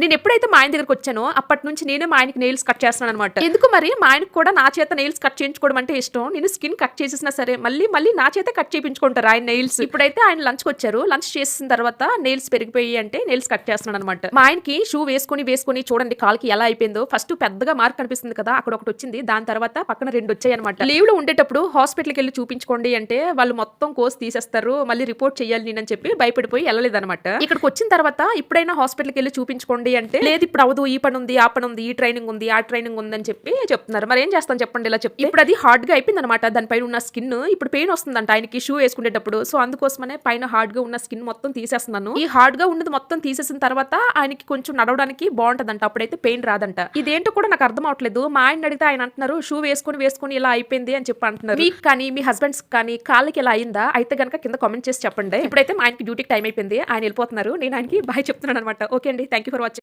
నేను ఎప్పుడైతే మా ఆయన దగ్గరకు వచ్చానో అప్పటి నుంచి నేనే మా ఆయనకి నెయిల్స్ కట్ చేస్తున్నాను అనమాట ఎందుకు మరి? మా ఆయనకు కూడా నా చేత నెయిల్స్ కట్ చేయించుకోవడం అంటే ఇష్టం. నేను స్కిన్ కట్ చేసేసినా సరే మళ్ళీ మళ్ళీ నా చేత కట్ చేయించుకుంటారు ఆయన నెయిల్స్ ఇప్పుడైతే ఆయన లంచ్ వచ్చారు. లంచ్ చేసిన తర్వాత నెయిల్స్ పెరిగిపోయి అంటే నెయిల్స్ కట్ చేస్తున్నాను అనమాట మా ఆయనకి షూ వేసుకుని వేసుకుని చూడండి కాల్కి ఎలా అయిపోయిందో. ఫస్ట్ పెద్దగా మార్క్ కనిపిస్తుంది కదా అక్కడ ఒకటి వచ్చింది. దాని తర్వాత పక్కన రెండు వచ్చాయి అనమాట లీవ్లో ఉండేటప్పుడు హాస్పిటల్కి వెళ్ళి చూపించుకోండి అంటే వాళ్ళు మొత్తం కోర్స్ తీసేస్తారు. మళ్ళీ రిపోర్ట్ చేయాలి నేనని చెప్పి భయపడిపోయి వెళ్ళలేదన్నమాట. ఇక్కడికి వచ్చిన తర్వాత ఇప్పుడైనా హాస్పిటల్కి వెళ్ళి చూపించుకోండి అంటే లేదు ఇప్పుడు అవదు ఈ పని ఉంది ఆ పని ఉంది ఈ ట్రైనింగ్ ఉంది ఆ ట్రైనింగ్ ఉంది అని చెప్పి చెప్తున్నారు. మరి ఏం చేస్తాను చెప్పండి ఇలా చెప్పి ఇప్పుడు అది హార్డ్గా అయిపోయింది అనమాట దానిపైన ఉన్న స్కిన్ ఇప్పుడు పెయిన్ వస్తుందంట. ఆయనకి షూ వేసుకునేటప్పుడు. సో అందుకోసమనే పైన హార్డ్గా ఉన్న స్కిన్ మొత్తం తీసేస్తున్నాను. ఈ హార్డ్గా ఉన్నది మొత్తం తీసేసిన తర్వాత ఆయనకి కొంచెం నడవడానికి బాగుంటదంట. అప్పుడైతే పెయిన్ రాదంట. ఇదేంటో కూడా నాకు అర్థం అవట్లేదు. మా ఆయన అడిగితే ఆయన అంటున్నారు షూ వేసుకొని వేసుకొని ఇలా అయిపోయింది అని చెప్పి అంటున్నారు. మీకు కానీ మీ హస్బెండ్స్ కానీ కాళ్ళకి ఇలా అయిందా? అయితే గనక కింద కామెంట్ చేసి చెప్పండి. ఇప్పుడైతే మా ఆయనకి డ్యూటీకి టైం అయిపోయింది. ఆయన వెళ్ళిపోతున్నారు. నేను ఆయనకి బాయ్ చెప్తున్నాను అనమాట ఓకే అండి. Thank you for watching